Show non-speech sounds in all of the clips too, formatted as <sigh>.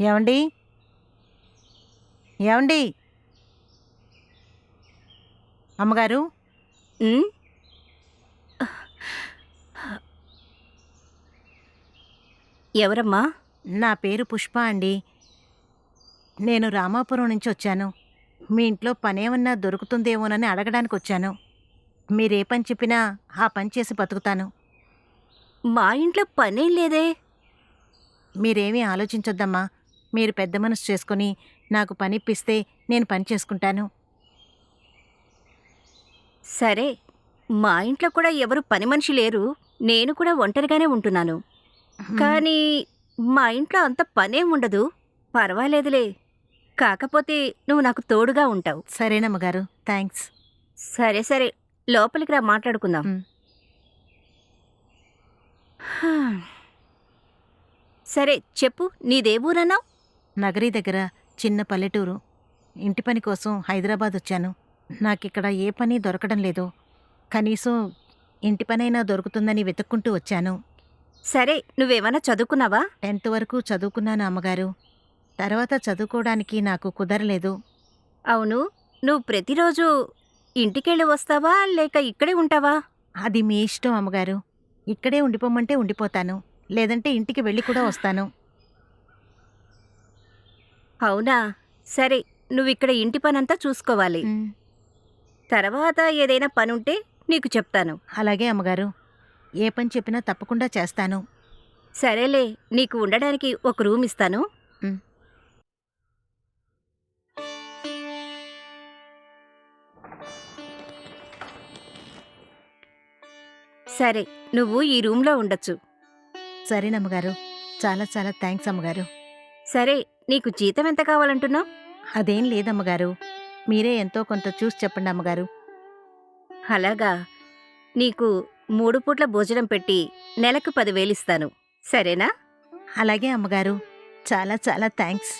ఏమండి? ఏమండి? అమ్మగారు? ఎవరమ్మా? నా పేరు పుష్ప అండి. నేను రామాపురం నుంచి వచ్చాను. మీ ఇంట్లో పనేమన్నా దొరుకుతుందేమోనని అడగడానికి వచ్చాను. మీరే పని చెప్పినా ఆ పని చేసి బతుకుతాను. మా ఇంట్లో పనేం లేదే. మీరేమీ ఆలోచించొద్దమ్మా. మీరు పెద్ద మనసు చేసుకుని నాకు పని ఇప్పిస్తే నేను పని చేసుకుంటాను. సరే మా ఇంట్లో కూడా ఎవరు పని మనిషి లేరు. నేను కూడా ఒంటరిగానే ఉంటున్నాను. కానీ మా ఇంట్లో అంత పనేం ఉండదు. పర్వాలేదులే. కాకపోతే నువ్వు నాకు తోడుగా ఉంటావు. సరేనమ్మగారు థ్యాంక్స్ సరే సరే. లోపలికి రా మాట్లాడుకుందాం. సరే చెప్పు. నీదే ఊరన్నావు నగరి దగ్గర చిన్న పల్లెటూరు. ఇంటి పని కోసం హైదరాబాద్ వచ్చాను. నాకిక్కడ ఏ పని దొరకడం లేదు. కనీసం ఇంటి పనైనా దొరుకుతుందని వెతుక్కుంటూ వచ్చాను. సరే నువ్వేమన్నా చదువుకున్నావా? టెన్త్ వరకు చదువుకున్నాను అమ్మగారు? తర్వాత చదువుకోవడానికి నాకు కుదరలేదు. అవును. నువ్వు ప్రతిరోజు ఇంటికెళ్ళి వస్తావా లేక ఇక్కడే ఉంటావా? అది మీ ఇష్టం అమ్మగారు. ఇక్కడే ఉండిపోమంటే ఉండిపోతాను. లేదంటే ఇంటికి వెళ్ళి కూడా వస్తాను. అవునా? సరే నువ్వు ఇక్కడ ఇంటి పనంతా చూసుకోవాలి. తర్వాత ఏదైనా పనుంటే నీకు చెప్తాను. అలాగే అమ్మగారు. ఏ పని చెప్పినా తప్పకుండా చేస్తాను. సరేలే నీకు ఉండడానికి ఒక రూమ్ ఇస్తాను. సరే నువ్వు ఈ రూమ్లో ఉండొచ్చు. సరేనమ్మగారు. చాలా చాలా థ్యాంక్స్ అమ్మగారు. సరే నీకు జీతం ఎంత కావాలంటున్నావు? అదేం లేదమ్మగారు. మీరే ఎంతో కొంత చూసి చెప్పండి అమ్మగారు. అలాగా. నీకు మూడు పూట్ల భోజనం పెట్టి నెలకు పదివేలు ఇస్తాను సరేనా? అలాగే అమ్మగారు. చాలా చాలా థ్యాంక్స్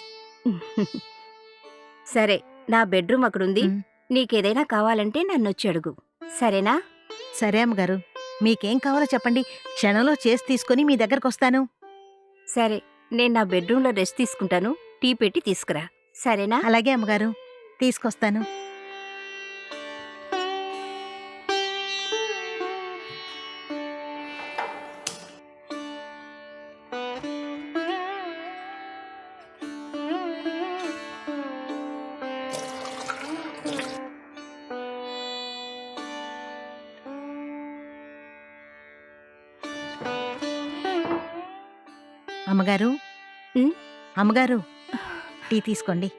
<laughs> సరే నా బెడ్రూమ్ అక్కడుంది. నీకేదైనా కావాలంటే నన్నొచ్చి అడుగు. సరేనా? సరే అమ్మగారు. మీకేం కావాలో చెప్పండి. క్షణంలో చేసి తీసుకొని మీ దగ్గరకు వస్తాను సరే. నేను నా బెడ్రూమ్లో రెస్ట్ తీసుకుంటాను. టీ పెట్టి తీసుకురా. సరేనా? అలాగే అమ్మగారు. తీసుకొస్తాను. అమ్మగారు? ఉమ్? అమ్మగారు టీ తీసుకోండి.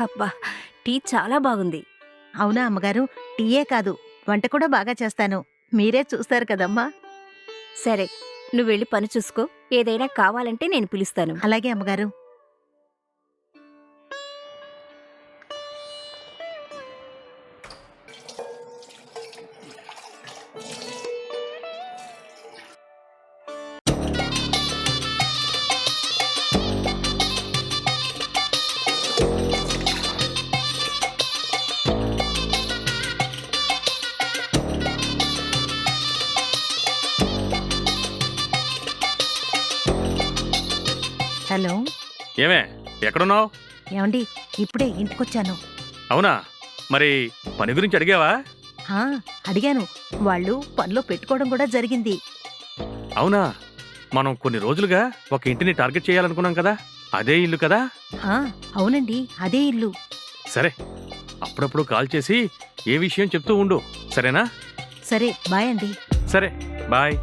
అబ్బా టీ చాలా బాగుంది. అవునా అమ్మగారు టీయే కాదు వంట కూడా బాగా చేస్తాను. మీరే చూస్తారు కదమ్మా. సరే. నువ్వు వెళ్ళి పని చూసుకో. ఏదైనా కావాలంటే నేను పిలుస్తాను. అలాగే అమ్మగారు. హలో. ఏమే ఎక్కడున్నావు? ఏమండి ఇప్పుడే ఇంటికొచ్చాను. అవునా? మరి పని గురించి అడిగావా? ఆ, అడిగాను. వాళ్ళు పనిలో పెట్టుకోవడం కూడా జరిగింది. అవునా? మనం కొన్ని రోజులుగా ఒక ఇంటిని టార్గెట్ చేయాలనుకున్నాం కదా? అదే ఇల్లు కదా? ఆ, అవునండి అదే ఇల్లు. సరే అప్పుడప్పుడు కాల్ చేసి ఏ విషయం చెప్తూ ఉండు. సరేనా? సరే బాయ్ అండి. సరే బాయ్.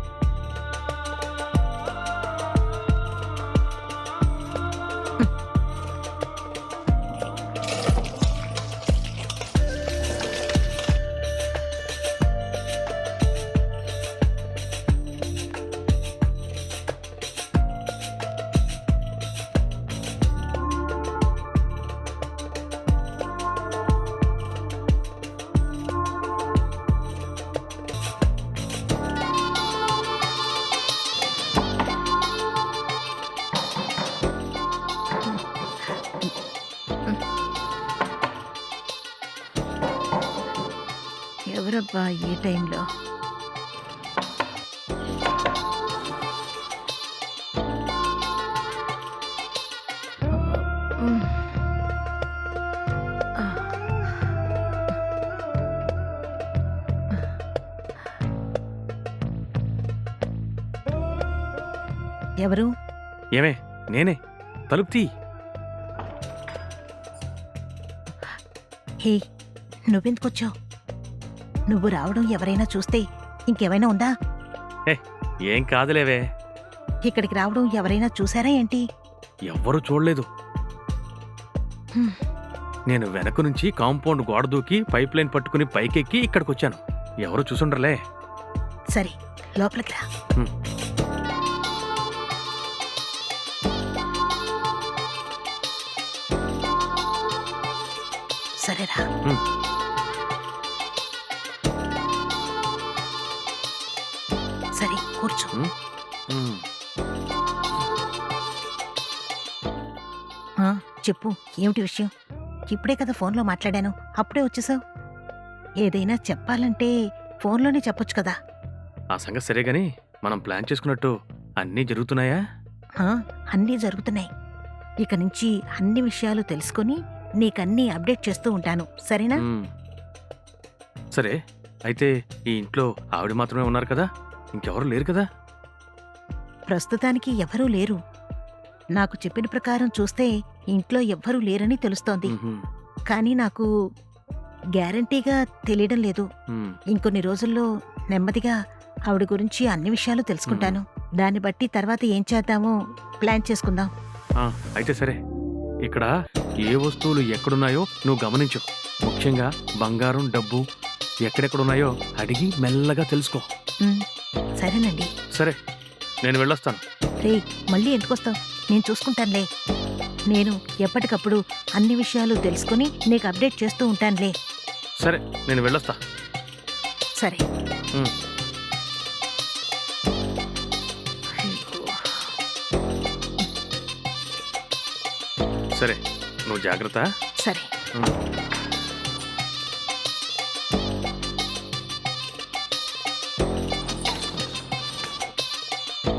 అబ్బా ఈ టైంలో. ఎవరు? ఏమే నేనే. తలుపు తీ హే నువ్వెందుకొచ్చావు నువ్వు రావడం ఎవరైనా చూస్తే ఇంకేమైనా ఉందా? ఏం కాదులేవే. ఇక్కడికి రావడం ఎవరైనా చూసారా ఏంటి? ఎవ్వరూ చూడలేదు. నేను వెనక నుంచి కాంపౌండ్ గోడ దూకి పైప్ లైన్ పట్టుకుని పైకెక్కి ఇక్కడికి వచ్చాను ఎవరు చూసుండర్లే. సరే లోపలికి రా. సరేరా. కూర్చో చెప్పు. ఏమిటి విషయం? ఇప్పుడే కదా ఫోన్లో మాట్లాడాను. అప్పుడే వచ్చేసావు ఏదైనా చెప్పాలంటే ఫోన్లోనే చెప్పొచ్చు కదా. ఆ సంగతి సరే గాని మనం ప్లాన్ చేసుకున్నట్టు అన్నీ జరుగుతున్నాయా? అన్నీ జరుగుతున్నాయి. ఇక నుంచి అన్ని విషయాలు తెలుసుకొని నీకన్నీ అప్డేట్ చేస్తూ ఉంటాను. సరేనా. సరే. అయితే ఈ ఇంట్లో ఆవిడ మాత్రమే ఉన్నారు కదా? ఇంకెవరు లేరు కదా? ప్రస్తుతానికి ఎవరూ లేరు. నాకు చెప్పిన ప్రకారం చూస్తే ఇంట్లో ఎవ్వరూ లేరని తెలుస్తోంది. కానీ నాకు గ్యారంటీగా తెలియడం లేదు. ఇంకొన్ని రోజుల్లో నెమ్మదిగా ఆవిడ గురించి అన్ని విషయాలు తెలుసుకుంటాను. దాన్ని బట్టి తర్వాత ఏం చేద్దామో ప్లాన్ చేసుకుందాం. ఆ, అయితే సరే. ఇక్కడ ఏ వస్తువులు ఎక్కడున్నాయో నువ్వు గమనించు. ముఖ్యంగా బంగారం డబ్బు ఎక్కడెక్కడున్నాయో అడిగి మెల్లగా తెలుసుకో. ఉమ్, సరేనండి. సరే నేను వెళ్ళొస్తాను. రే మళ్ళీ ఎందుకొస్తావు? నేను చూసుకుంటానులే. నేను ఎప్పటికప్పుడు అన్ని విషయాలు తెలుసుకుని నీకు అప్డేట్ చేస్తూ ఉంటానులే. సరే నేను వెళ్ళొస్తా. సరే. ఉమ్. సరే నువ్వు జాగ్రత్త. సరే. ఉమ్.